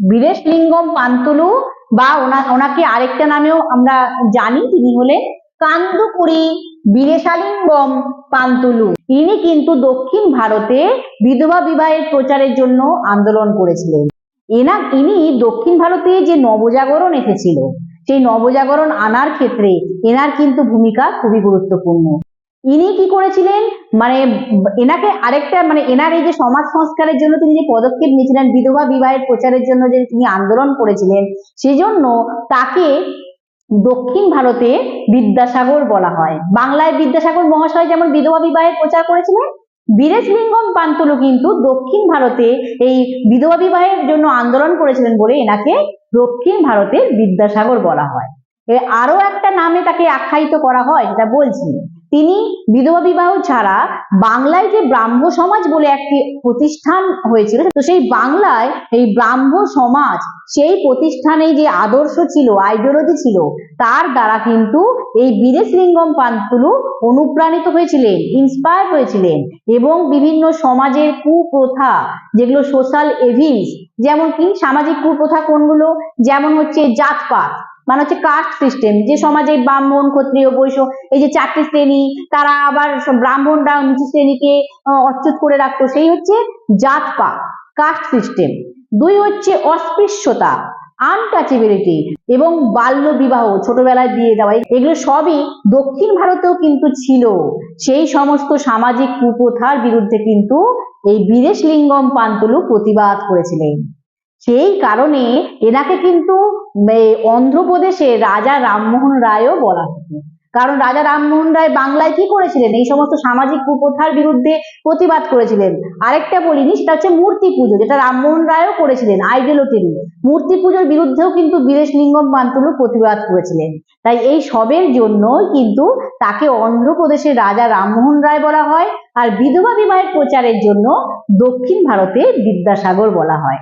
বীরেশলিঙ্গম পান্তুলু বা ওনা, ওনাকে আরেকটা নামেও আমরা জানি, তিনি হলেন কান্দুকুড়ি বীরেশালিঙ্গম পান্তুলু। ইনি কিন্তু দক্ষিণ ভারতে বিধবা বিবাহের প্রচারের জন্য আন্দোলন করেছিলেন। এনা, ইনি দক্ষিণ ভারতে যে নবজাগরণ এসেছিল, সেই নবজাগরণ আনার ক্ষেত্রে এনার কিন্তু ভূমিকা খুবই গুরুত্বপূর্ণ। ইনি কি করেছিলেন? মানে এনাকে আরেকটা মানে এনার এই যে সমাজ সংস্কারের জন্য তিনি যে পদক্ষেপ নিয়েছিলেন, বিধবা বিবাহের প্রচারের জন্য যে তিনি আন্দোলন করেছিলেন, সেজন্য তাকে দক্ষিণ ভারতে বিদ্যাসাগর বলা হয়। বাংলায় বিদ্যাসাগর মহাশয় যেমন বিধবা বিবাহের প্রচার করেছিলেন বীরেশলিঙ্গম পান্তুলু কিন্তু দক্ষিণ ভারতে এই বিধবা বিবাহের জন্য আন্দোলন করেছিলেন বলে এনাকে দক্ষিণ ভারতের বিদ্যাসাগর বলা হয়। আরও একটা নামে তাকে আখ্যায়িত করা হয় যেটা বলছি। তিনি বিধবা বিবাহ ছাড়া বাংলায় যে ব্রাহ্ম সমাজ বলে একটি প্রতিষ্ঠান হয়েছিল, তো সেই বাংলায় এই ব্রাহ্ম সমাজ, সেই প্রতিষ্ঠানে যে আদর্শ ছিল আইডিওলজি ছিল, তার দ্বারা কিন্তু এই বীরেশলিঙ্গম পান্তুলু অনুপ্রাণিত হয়েছিলেন ইন্সপায়ার হয়েছিলেন এবং বিভিন্ন সমাজের কুপ্রথা, যেগুলো সোশ্যাল এভিলস যেমন কি সামাজিক কুপ্রথা কোনগুলো? যেমন হচ্ছে জাতপাত। মানে হচ্ছে কাস্ট সিস্টেম যে সমাজে ব্রাহ্মণ ক্ষত্রিয় বৈশ্য এই যে চারটি শ্রেণি তারা আবার ব্রাহ্মণরা নিচু শ্রেণীকে আহ, অচ্যুত করে রাখতো সেই হচ্ছে জাতপাত কাস্ট সিস্টেম দুই হচ্ছে অস্পৃশ্যতা আনটাচেবিলিটি এবং বাল্য বিবাহ ছোটবেলায় দিয়ে দেওয়া। এগুলো সবই দক্ষিণ ভারতেও কিন্তু ছিল। সেই সমস্ত সামাজিক কুপ্রথার বিরুদ্ধে কিন্তু এই বিদেশ লিঙ্গম পান্তুলু প্রতিবাদ করেছিলেন। সেই কারণে এনাকে কিন্তু অন্ধ্রপ্রদেশে রাজা রামমোহন রায়ও বলা হতো। কারণ রাজা রামমোহন রায় বাংলায় কি করেছিলেন? এই সমস্ত সামাজিক কুপ্রথার বিরুদ্ধে প্রতিবাদ করেছিলেন। আরেকটা বলিনি সেটা হচ্ছে মূর্তি পুজো, যেটা রামমোহন রায়ও করেছিলেন আইডিওলটেরি মূর্তি পুজোর বিরুদ্ধেও কিন্তু বীরেশলিঙ্গম পান্তুলু প্রতিবাদ করেছিলেন। তাই এই সবের জন্য কিন্তু তাকে অন্ধ্রপ্রদেশের রাজা রামমোহন রায় বলা হয়, আর বিধবা বিবাহের প্রচারের জন্য দক্ষিণ ভারতে বিদ্যাসাগর বলা হয়।